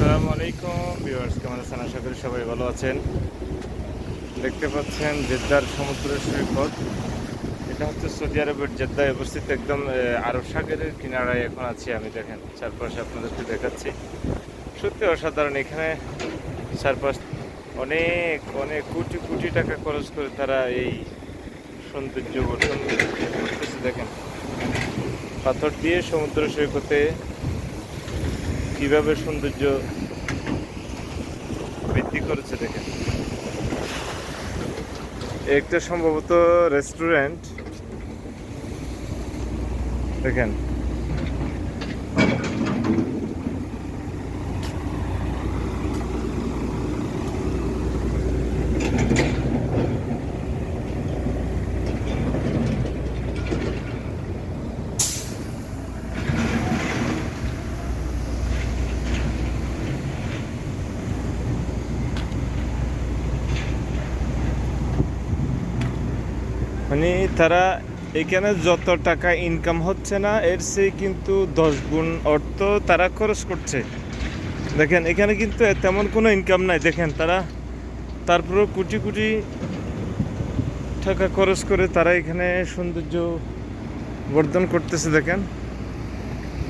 আসসালামু আলাইকুম, ভিউয়ার্স, কেমন আছেন? আশা করি সবাই ভালো আছেন। দেখতে পাচ্ছেন জেদ্দার সমুদ্র সৈকত। এটা হচ্ছে সৌদি আরবের জেদ্দায় অবস্থিত একদম আরব সাগরের কিনারায় এখন আছি আমি, দেখেন, চারপাশে আপনাদেরকে দেখাচ্ছি। সত্যি অসাধারণ, এখানে চারপাশ অনেক অনেক কোটি কোটি টাকা খরচ করে তারা এই সৌন্দর্য গঠন করতেছে, দেখেন। পাথর দিয়ে সমুদ্র সৈকতে কীভাবে সৌন্দর্য বৃদ্ধি করেছে দেখেন একটা সম্ভবত রেস্টুরেন্ট দেখেন। মানে তারা এখানে যত টাকা ইনকাম হচ্ছে না, এর চেয়ে কিন্তু দশ গুণ অর্থ তারা খরচ করছে। দেখেন, এখানে কিন্তু তেমন কোনো ইনকাম নাই। দেখেন, তারা তারপরেও কোটি কোটি টাকা খরচ করে তারা এখানে সৌন্দর্য বর্ধন করতেছে, দেখেন।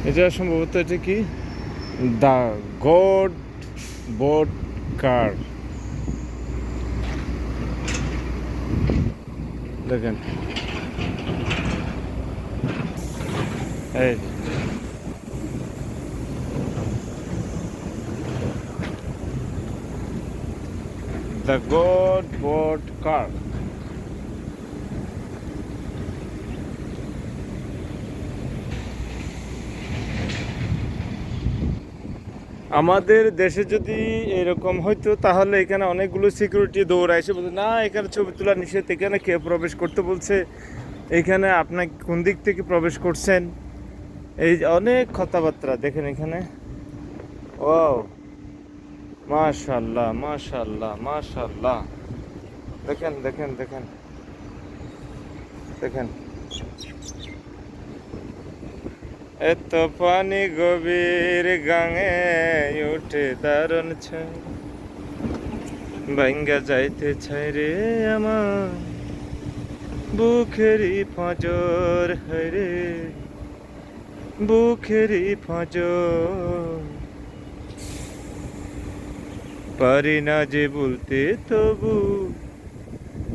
এটা সম্ভবত এটা কি? দ্য গড বোট কার। দেখেন। এই। দ্য গড বোট কার আমাদের দেশে যদি এরকম হইতো, তাহলে এখানে অনেকগুলো সিকিউরিটি দৌড়ায় এসে বলছে, না, এখানে ছবি তোলা নিষেধ, এখানে কে প্রবেশ করতে? বলছে, এখানে আপনাকে কোন দিক থেকে প্রবেশ করছেন? এই অনেক কথাবার্তা, দেখেন এখানে। ও মাশাল্লাহ মাশাল্লাহ মাশাল্লাহ। দেখেন দেখেন দেখেন। দেখেন। এত পানি গভীর গাঙে উঠে দারুণ ছাই। ভাঙ্গা যাইতে ছাই রে আমার, বুকেরই ফজর হরে বুকেরই ফজর। পারি না যে বলতে তবু,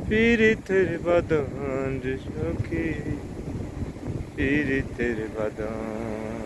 পীড়িতের বাদন সখী। পীড়িতের বাদন